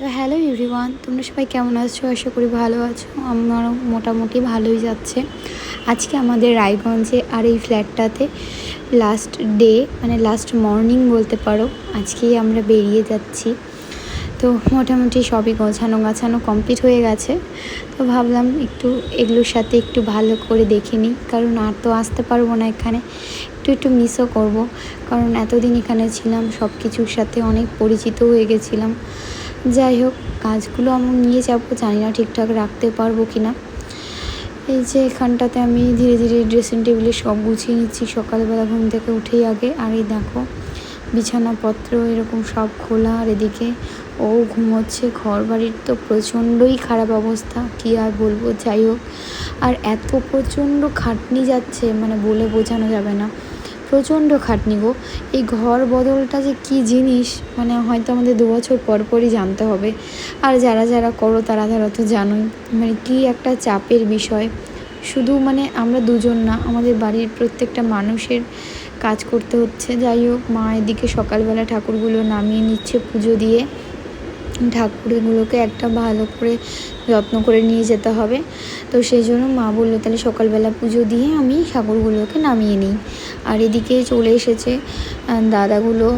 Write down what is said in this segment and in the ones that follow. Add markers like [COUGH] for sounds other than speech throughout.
তো hello everyone, তোমরা সবাই কেমন আছো? আশা করি ভালো আছো। আমারও মোটামুটি ভালোই যাচ্ছে। আজকে আমাদের রায়গঞ্জে আর এই ফ্ল্যাটটাতে লাস্ট ডে মানে লাস্ট মর্নিং বলতে পারো, আজকেই আমরা বেরিয়ে যাচ্ছি। তো মোটামুটি সবই গোছানো গাছানো কমপ্লিট হয়ে গেছে। তো ভাবলাম একটু এগুলোর সাথে একটু ভালো করে দেখে নিই, কারণ আর তো আসতে পারব না এখানে। একটু একটু মিসও করব, কারণ এতদিন এখানে ছিলাম সব কিছুর সাথে অনেক পরিচিত হয়ে গেছিলাম। যাই হোক, কাজগুলো আমি নিয়ে যাব, জানি না ঠিকঠাক রাখতে পারব কি না এই যে এখানটাতে আমি ধীরে ধীরে ড্রেসিং টেবিলে সব গুছিয়ে নিচ্ছি, সকালবেলা ঘুম থেকে উঠেই আগে। আর এই দেখো, বিছানাপত্র, এরকম সব খোলা। আর এদিকে ও ঘুমোচ্ছে ঘর বাড়ির তো প্রচণ্ডই খারাপ অবস্থা, কী আর বলব, যাই হোক। আর এত প্রচণ্ড খাটনি যাচ্ছে মানে বলে বোঝানো যাবে না। প্রচণ্ড খাটনি গো। এই ঘর বদলটা যে কী জিনিস মানে হয়তো আমাদের দু বছর পর পরই জানতে হবে। আর যারা যারা করো তারা তারা তো জানোই মানে কী একটা চাপের বিষয়। শুধু মানে আমরা দুজন না, আমাদের বাড়ির প্রত্যেকটা মানুষের কাজ করতে হচ্ছে। যাই হোক, মা এদিকে সকালবেলা ঠাকুরগুলো নামিয়ে নিচ্ছে পুজো দিয়ে। ঠাকুরগুলোকে একটা ভালো করে যত্ন করে নিয়ে যেতে হবে। তো সেই জন্য মা বলল, তাহলে সকালবেলা পুজো দিয়ে আমি ঠাকুরগুলোকে নামিয়ে নিই। আর এদিকে চলে এসেছে দাদাগুলো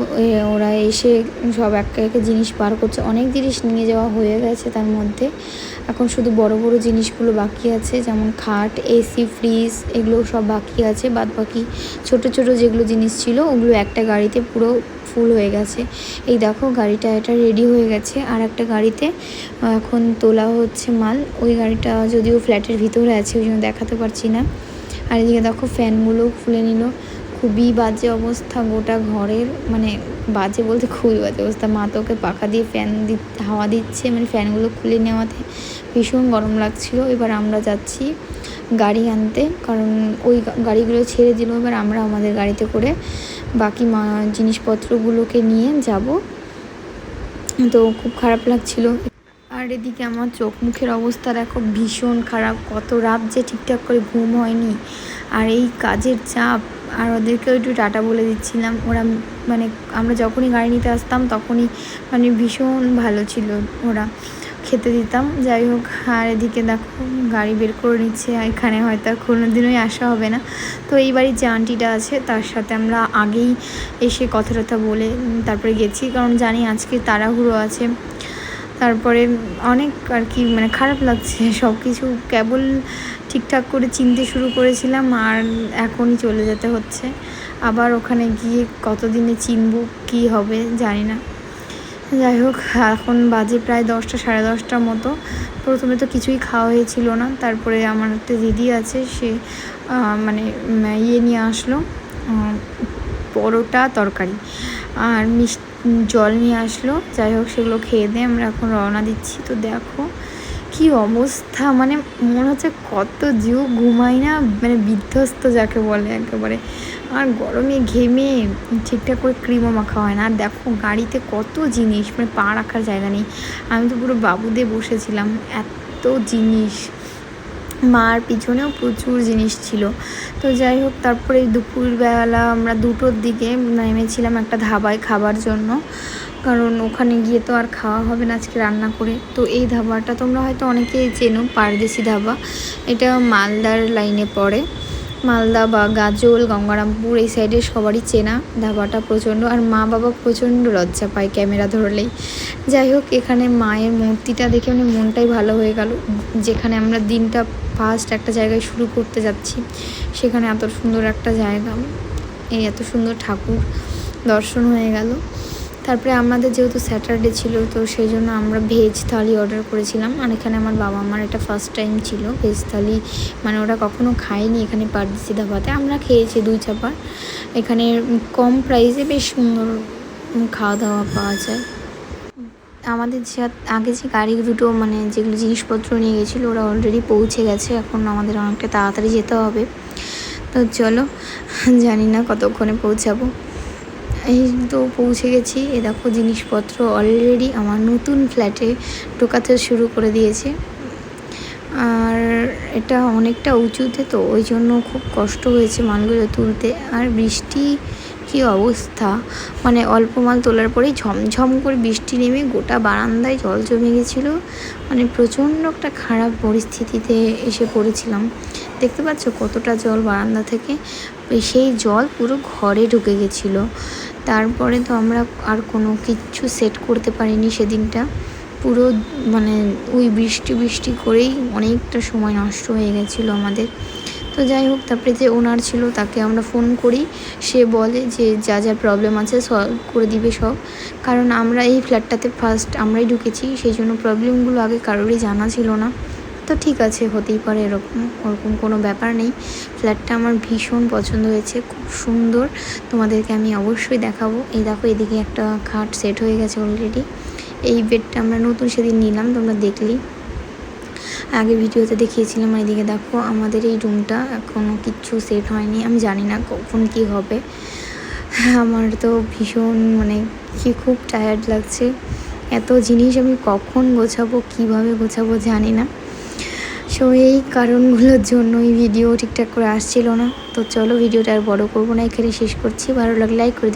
ওরা এসে সব একটা একটা জিনিস পার করছে। অনেক জিনিস নিয়ে যাওয়া হয়ে গেছে তার মধ্যে। এখন শুধু বড় বড় জিনিসগুলো বাকি আছে, যেমন খাট, এসি, ফ্রিজ, এগুলো সব বাকি আছে। বাদ বাকি ছোটো ছোটো যেগুলো জিনিস ছিল, ওগুলো একটা গাড়িতে পুরো ফুল হয়ে গেছে। এই দেখো, গাড়িটা এটা রেডি হয়ে গেছে। আর একটা গাড়িতে এখন তোলা হচ্ছে মাল। ওই গাড়িটা যদিও ফ্ল্যাটের ভিতরে আছে, ওই জন্য দেখাতে পারছি না। আর এদিকে দেখো ফ্যানগুলো খুলে নিল। খুবই বাজে অবস্থা গোটা ঘরের। মানে বাজে বলতে খুবই বাজে অবস্থা। মা তোকে পাখা দিয়ে ফ্যান দি, হাওয়া দিচ্ছে। মানে ফ্যানগুলো খুলে নেওয়াতে ভীষণ গরম লাগছিল। এবার আমরা যাচ্ছি গাড়ি আনতে, কারণ ওই গাড়িগুলো ছেড়ে দিল, এবার আমরা আমাদের গাড়িতে করে বাকি মা, জিনিসপত্রগুলোকে নিয়ে যাব। তো খুব খারাপ লাগছিল। আর এদিকে আমার চোখ মুখের অবস্থা দেখো ভীষণ খারাপ, কত রাত যে ঠিকঠাক করে ঘুম হয়নি। আর এই কাজের চাপ, আর ওদেরকেও একটু টাটা বলে দিচ্ছিলাম। ওরা মানে আমরা যখনই গাড়ি নিতে আসতাম তখনই মানে ভীষণ ভালো ছিল ওরা। খেতে দিতাম। যাই হোক, আর এদিকে দেখো, গাড়ি বের করে নিচ্ছে। এখানে হয়তো আর কোনো দিনই আসা হবে না। তো এই বাড়ির যে আন্টিটা আছে, তার সাথে আমরা আগেই এসে কথা টথা বলে তারপরে গেছি। কারণ জানি আজকে তাড়াহুড়ো আছে। তারপরে অনেক আর কি মানে খারাপ লাগছে। [LAUGHS] সব কিছু কেবল ঠিকঠাক করে চিনতে শুরু করেছিলাম, আর এখনই চলে যেতে হচ্ছে। আবার ওখানে গিয়ে কতদিনে চিনব, কী হবে জানি না। যাই হোক, এখন বাজে প্রায় দশটা, সাড়ে দশটার মতো। প্রথমে তো কিছুই খাওয়া হয়েছিল না, তারপরে আমার একটা দিদি আছে, সে মানে ইয়ে নিয়ে আসলো পরোটা, তরকারি। আর মিষ্টি জল নিয়ে আসলো, যাই হোক, সেগুলো খেয়ে দিয়ে আমরা এখন রওনা দিচ্ছি। তো দেখো, কি অবস্থা মানে মনে হচ্ছে কত জিও ঘুমাই না মানে বিধ্বস্ত যাকে বলে একেবারে। আর গরমে ঘেমে ঠিকঠাক করে ক্রিমও মাখা হয় না। আর দেখো গাড়িতে কত জিনিস মানে পা রাখার জায়গা নেই। আমি তো পুরো বাবুদের বসেছিলাম, এত জিনিস। মার পিছনেও প্রচুর জিনিস ছিল। তো যাই হোক, তারপরে দুপুরবেলা আমরা দুটোর দিকে নেমেছিলাম একটা ধাবায় খাবার জন্য। কারণ ওখানে গিয়ে তো আর খাওয়া হবে না আজকে রান্না করে। তো এই ধাবাটা তোমরা হয়তো অনেকেই চেনো, পারদেশি ধাবা। এটা মালদার লাইনে পড়ে। মালদা বা গাজল, গঙ্গারামপুর এই সাইডে সবারই চেনা। ধাবাটা প্রচণ্ড আর মা বাবা প্রচণ্ড লজ্জা পায় ক্যামেরা ধরলেই। যাই হোক, এখানে মায়ের মূর্তিটা দেখে মানে মনটাই ভালো হয়ে গেল। যেখানে আমরা দিনটা ফার্স্ট একটা জায়গায় শুরু করতে যাচ্ছি, সেখানে এত সুন্দর একটা জায়গা। এই এত সুন্দর ঠাকুর দর্শন হয়ে গেল। তারপরে আমাদের যেহেতু স্যাটারডে ছিল, তো সেই জন্য আমরা ভেজ থালি অর্ডার করেছিলাম। আর এখানে আমার বাবা আমার এটা ফার্স্ট টাইম ছিল ভেজ থালি মানে ওরা কখনো খায়নি এখানে পারদিসি আমরা খেয়েছি দুই চাপার এখানে কম প্রাইসে বেশ সুন্দর খাওয়া দাওয়া পাওয়া যায়। আমাদের যে আগে যে গাড়ি দুটো মানে যেগুলো জিনিসপত্র নিয়ে গেছিল, ওরা অলরেডি পৌঁছে গেছে। এখন আমাদের অনেকটা তাড়াতাড়ি যেতে হবে। তো চলো, জানি না কতক্ষণে পৌঁছাবো। এই তো পৌঁছে গেছি। এ দেখো জিনিসপত্র অলরেডি আমার নতুন ফ্ল্যাটে ঢোকাতে শুরু করে দিয়েছে। আর এটা অনেকটা উঁচুতে তো, ওই জন্য খুব কষ্ট হয়েছে মালগুলো তুলতে। আর বৃষ্টি কি অবস্থা? মানে অল্প মাল তোলার পরেই ঝমঝম করে বৃষ্টি নেমে গোটা বারান্দায় জল জমে গেছিল। মানে প্রচণ্ড একটা খারাপ পরিস্থিতিতে এসে পড়েছিলাম। দেখতে পাচ্ছ কতটা জল বারান্দা থেকে? সেই জল পুরো ঘরে ঢুকে গেছিল। তারপরে তো আমরা আর কোনো কিচ্ছু সেট করতে পারিনি সেদিনটা। পুরো মানে ওই বৃষ্টি বৃষ্টি করেই অনেকটা সময় নষ্ট হয়ে গেছিল আমাদের। তো যাই হোক, তারপরে যে ওনার ছিল তাকে আমরা ফোন করি। সে বলে যে যা যা প্রবলেম আছে সলভ করে দিবে সব। কারণ আমরা এই ফ্ল্যাটটাতে ফার্স্ট আমরাই ঢুকেছি, সেই জন্য প্রবলেমগুলো আগে কারোরই জানা ছিল না। তো ঠিক আছে, হতেই পারে এরকম, ওরকম কোনো ব্যাপার নেই। ফ্ল্যাটটা আমার ভীষণ পছন্দ হয়েছে, খুব সুন্দর। তোমাদেরকে আমি অবশ্যই দেখাবো। এই দেখো, এদিকে একটা খাট সেট হয়ে গেছে অলরেডি এই বেডটা আমরা নতুন সেদিন নিলাম, তোমরা দেখলি আগে ভিডিওতে দেখিয়েছিলাম, এদিকে দেখো, আমাদের এই রুমটা এখনও কিচ্ছু সেট হয়নি। আমি জানি না কখন কি হবে। আমার তো ভীষণ মানে কি খুব টায়ার্ড লাগছে। এত জিনিস আমি কখন গোছাবো, কীভাবে গোছাবো জানি না। সো এই কারণগুলোর জন্য এই ভিডিও ঠিকঠাক করে আসছিল না তো চলো ভিডিওটা আর বড় করব না এখানে শেষ করছি ভালো লাগলে লাইক করে।